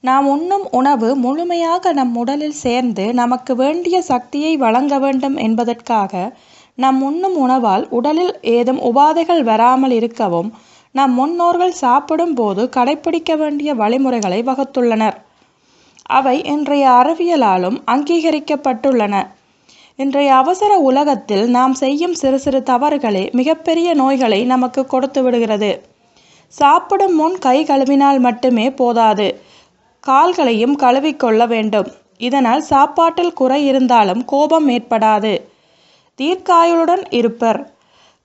நாம் உண்ணும் உணவு முழுமையாக நம் உடலில் சேர்ந்து நமக்கு வேண்டிய சக்தியை வழங்க வேண்டும் என்பதற்காக நம் உண்ணும் உணவால் உடலில் ஏதும் உபாதைகள் வராமல் இருக்கவும் நம் முன்னோர்கள் சாப்பிடும் போது கடைப்பிடிக்க வேண்டிய வழிமுறைகளை வகுத்துள்ளனர். அவை இன்றைய அறிவியலாலும் அங்கீகரிக்கப்பட்டுள்ளன. இன்றைய அவசர உலகத்தில் நாம் செய்யும் சிறு சிறு தவறுகளே மிகப்பெரிய நோய்களை நமக்கு கொடுத்து விடுகிறது. சாப்பிடும் முன் கை கழுவினால் மட்டுமே போதாது கால்களையும் கழுவிக்கொள்ள வேண்டும். இதனால் சாப்பாட்டில் குறை இருந்தாலும் கோபம் ஏற்படாது. தீர்க்காயுளுடன் இருப்பர்.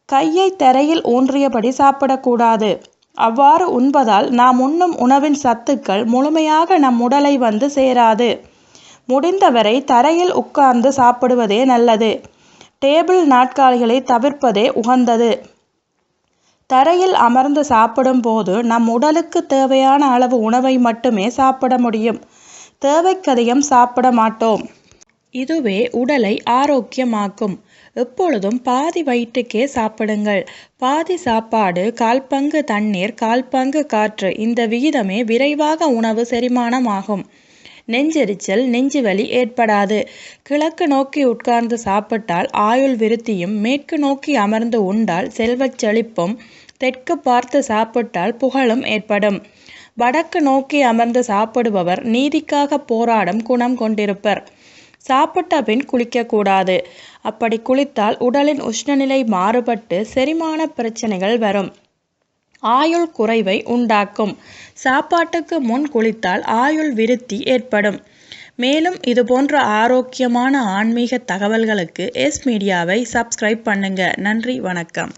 கையை தரையில் ஊன்றியபடி சாப்பிடக்கூடாது. அவ்வாறு உண்பதால் நாம் உண்ணும் உணவின் சத்துக்கள் முழுமையாக நம் உடலை வந்து சேராது. முடிந்தவரை தரையில் உட்கார்ந்து சாப்பிடுவதே நல்லது. டேபிள் நாற்காலிகளை தவிர்ப்பதே உகந்தது. தரையில் அமர்ந்து சாப்பிடும்போது நம் உடலுக்கு தேவையான அளவு உணவை மட்டுமே சாப்பிட முடியும். தேவைக்கதிகம் சாப்பிட மாட்டோம். இதுவே உடலை ஆரோக்கியமாக்கும். எப்பொழுதும் பாதி வயிற்றுக்கே சாப்பிடுங்கள். பாதி சாப்பாடு கால் பங்கு தண்ணீர் கால் பங்கு காற்று இந்த விகிதமே விரைவாக உணவு செரிமானம் ஆகும். நெஞ்செரிச்சல் நெஞ்சுவலி ஏற்படாது. கிழக்கு நோக்கி உட்கார்ந்து சாப்பிட்டால் ஆயுள் விருத்தியும் மேற்கு நோக்கி அமர்ந்து உண்டால் செல்வச் செழிப்பும் தெற்கு பார்த்து சாப்பிட்டால் புகழும் ஏற்படும். வடக்கு நோக்கி அமர்ந்து சாப்பிடுபவர் நீதிக்காக போராடும் குணம் கொண்டிருப்பர். சாப்பிட்ட பின் குளிக்கக்கூடாது. அப்படி குளித்தால் உடலின் உஷ்ணநிலை மாறுபட்டு செரிமான பிரச்சனைகள் வரும். ஆயுள் குறைவை உண்டாக்கும். சாப்பாட்டுக்கு முன் குளித்தால் ஆயுள் விருத்தி ஏற்படும். மேலும் இதுபோன்ற ஆரோக்கியமான ஆன்மீக தகவல்களுக்கு எஸ் மீடியாவை சப்ஸ்கிரைப் பண்ணுங்க. நன்றி வணக்கம்.